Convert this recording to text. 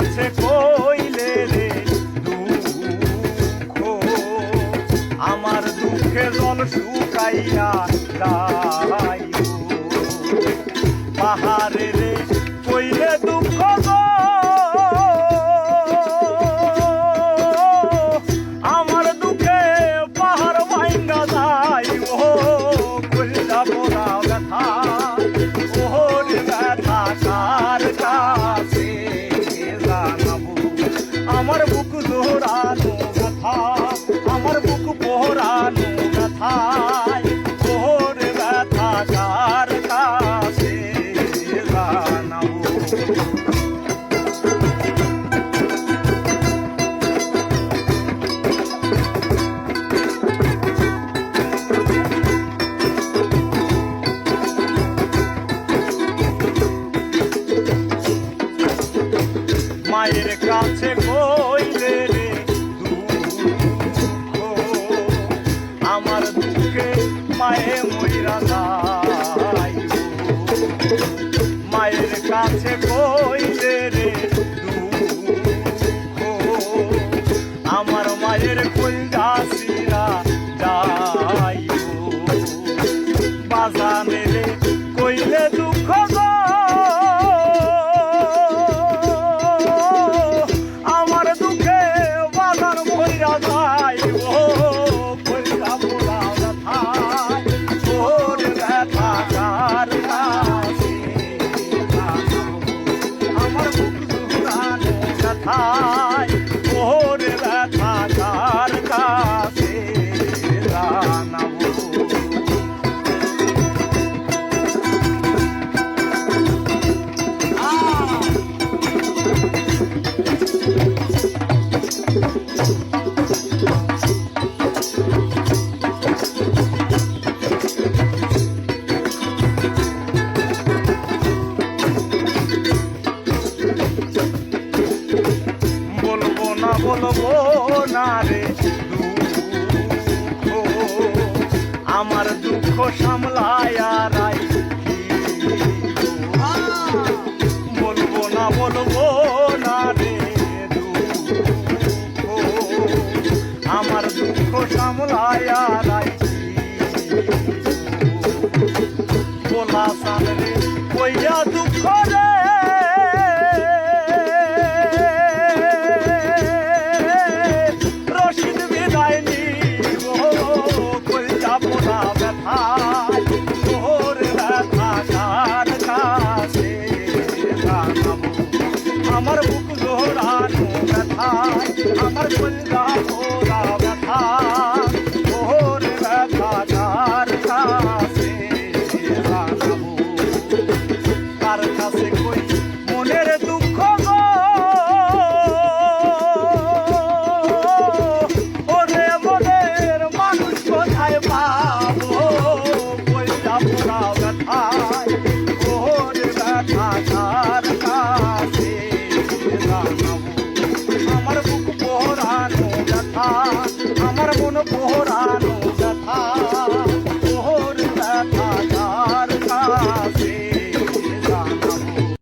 আছে কইলে রে দুঃখ। আমার দুঃখে জল শুকাইয়া যাই পাহাড়ে মায়ের কাছে গো vazamento. Né? হব আমার দুঃখ সামলায় রাই বলব না বলব না রে আমার দুঃখ সামলায় রাই আমার কল্যাণ ব্যথা। कोनो भोरानो जथा।